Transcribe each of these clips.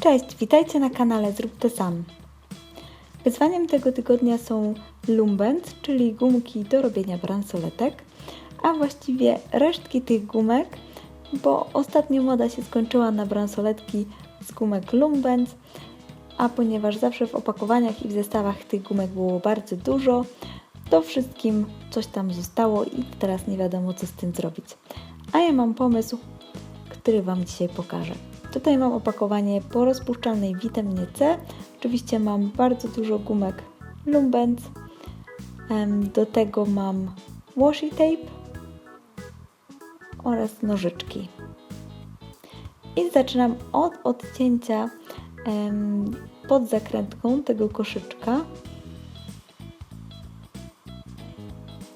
Cześć, witajcie na kanale Zrób to sam. Wyzwaniem tego tygodnia są lumbens, czyli gumki do robienia bransoletek, a właściwie resztki tych gumek, bo ostatnio moda się skończyła na bransoletki z gumek lumbens, a ponieważ zawsze w opakowaniach i w zestawach tych gumek było bardzo dużo, to wszystkim coś tam zostało i teraz nie wiadomo co z tym zrobić. A ja mam pomysł, który Wam dzisiaj pokażę. Tutaj mam opakowanie po rozpuszczalnej witaminie C. Oczywiście mam bardzo dużo gumek Lumbens. Do tego mam washi tape oraz nożyczki. I zaczynam od odcięcia pod zakrętką tego koszyczka.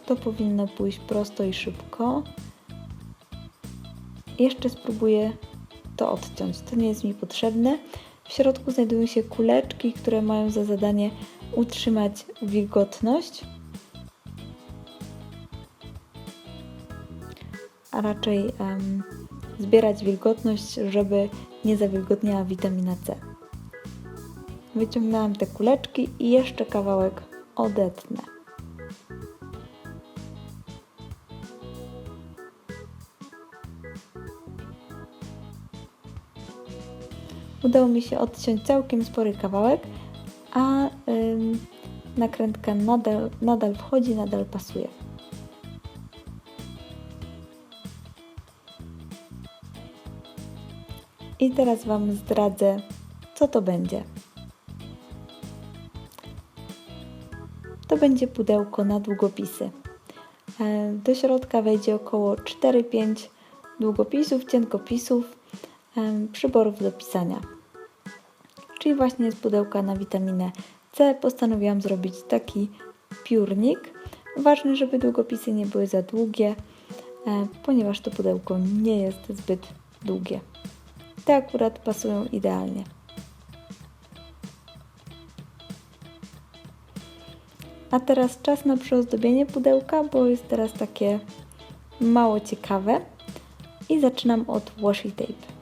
To powinno pójść prosto i szybko. Jeszcze spróbuję to odciąć. To nie jest mi potrzebne. W środku znajdują się kuleczki, które mają za zadanie utrzymać wilgotność, a raczej um, zbierać wilgotność, żeby nie zawilgotniała witamina C. Wyciągnęłam te kuleczki i jeszcze kawałek odetnę. Udało mi się odciąć całkiem spory kawałek, a ym, nakrętka nadal, nadal wchodzi, nadal pasuje. I teraz Wam zdradzę, co to będzie. To będzie pudełko na długopisy. E, do środka wejdzie około 4-5 długopisów, cienkopisów, przyborów do pisania czyli właśnie z pudełka na witaminę C postanowiłam zrobić taki piórnik. Ważne, żeby długopisy nie były za długie, ponieważ to pudełko nie jest zbyt długie. Te akurat pasują idealnie. A teraz czas na przyozdobienie pudełka, bo jest teraz takie mało ciekawe. I zaczynam od washi tape.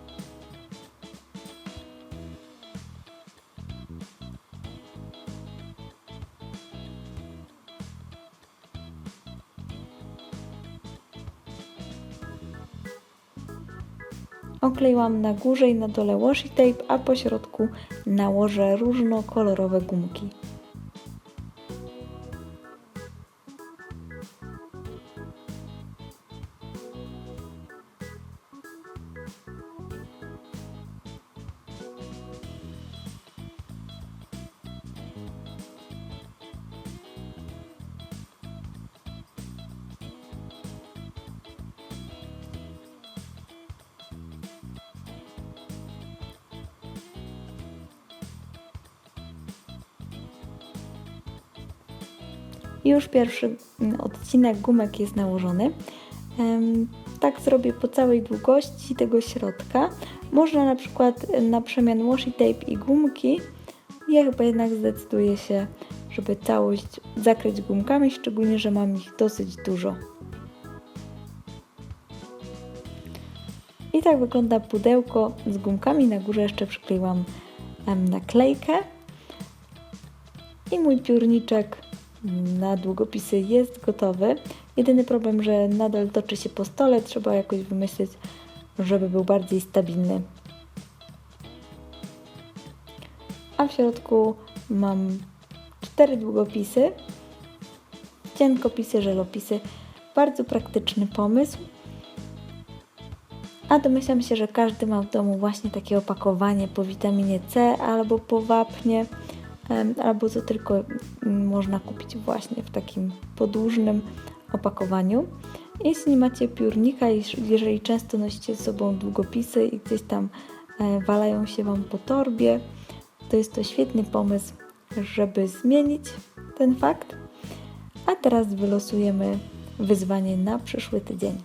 Okleiłam na górze i na dole washi tape, a po środku nałożę różnokolorowe gumki. Już pierwszy mm, odcinek gumek jest nałożony. Tak zrobię po całej długości tego środka. Można na przykład na przemian washi tape i gumki. Ja chyba jednak zdecyduję się, żeby całość zakryć gumkami, szczególnie, że mam ich dosyć dużo. I tak wygląda pudełko z gumkami. Na górze jeszcze przykleiłam naklejkę. I mój piórniczek na długopisy jest gotowy. Jedyny problem, że nadal toczy się po stole, trzeba jakoś wymyślić, żeby był bardziej stabilny. A w środku mam cztery długopisy, cienkopisy, żelopisy. Bardzo praktyczny pomysł. A domyślam się, że każdy ma w domu właśnie takie opakowanie po witaminie C albo po wapnie albo co tylko mm, można kupić właśnie w takim podłużnym opakowaniu. Jeśli nie macie piórnika, jeżeli często nosicie ze sobą długopisy i gdzieś tam e, walają się Wam po torbie, to jest to świetny pomysł, żeby zmienić ten fakt. A teraz wylosujemy wyzwanie na przyszły tydzień.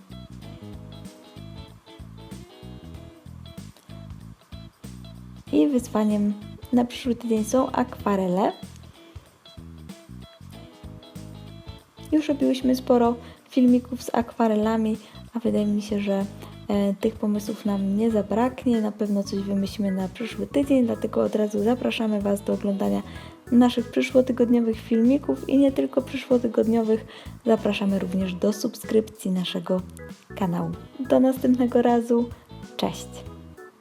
I wyzwaniem na przyszły tydzień są akwarele. Już robiłyśmy sporo filmików z akwarelami, a wydaje mi się, że E, Tych pomysłów nam nie zabraknie, na pewno coś wymyślimy na przyszły tydzień, dlatego od razu zapraszamy Was do oglądania naszych przyszłotygodniowych filmików i nie tylko przyszłotygodniowych, zapraszamy również do subskrypcji naszego kanału. Do następnego razu, cześć!